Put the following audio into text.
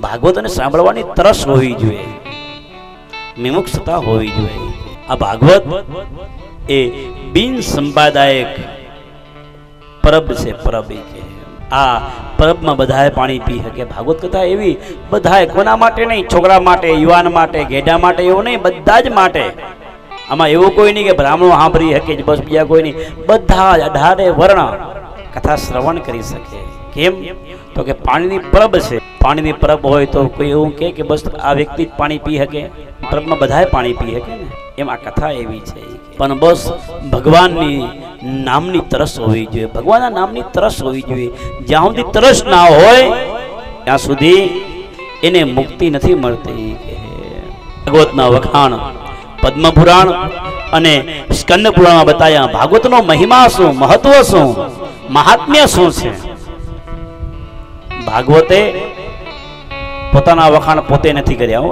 ભાગવતને સાંભળવાની તરસ હોવી જોઈએ વિમુક્ષતા હોવી જોઈએ. આ ભાગવત એ બિન સંપાદાયક પરબ છે, પરબ એ છે. આ પરબમાં બધાએ પાણી પી શકે. ભાગવત કથા એવી, બધાએ કોના માટે નહીં? છોકરા માટે, યુવાન માટે ઘેડા માટે, એવું નહીં, બધા જ માટે. આમાં એવું કોઈ નહીં કે બ્રાહ્મણો સાંભળી શકે બસ બીજા કોઈ નહીં. બધા જ અઢારે વર્ણ કથા શ્રવણ કરી શકે. કેમ? તો કે પાણીની પરબ છે પાણીની પરબ હોય તો કોઈ એવું કહે કે બસ આ વ્યક્તિ જ પાણી પી શકે? પરબમાં બધાએ પાણી પી શકે ને? એમ આ કથા એવી છે. પણ બસ ભગવાનની નામની તરસ હોવી જોઈએ. ભગવાનના નામની તરસ હોવી જોઈએ. જ્યાં સુધી તરસ ના હોય, ત્યાં સુધી એને મુક્તિ નથી મળતી. ભગવતના વખાણ, પદ્મપુરાણ અને સ્કંદ પુરાણમાં બતાવ્યા, ભાગવતનો મહિમા શું? મહત્વ શું? મહાત્મ્ય શું છે? ભાગવતે પોતાના વખાણ પોતે નથી કર્યા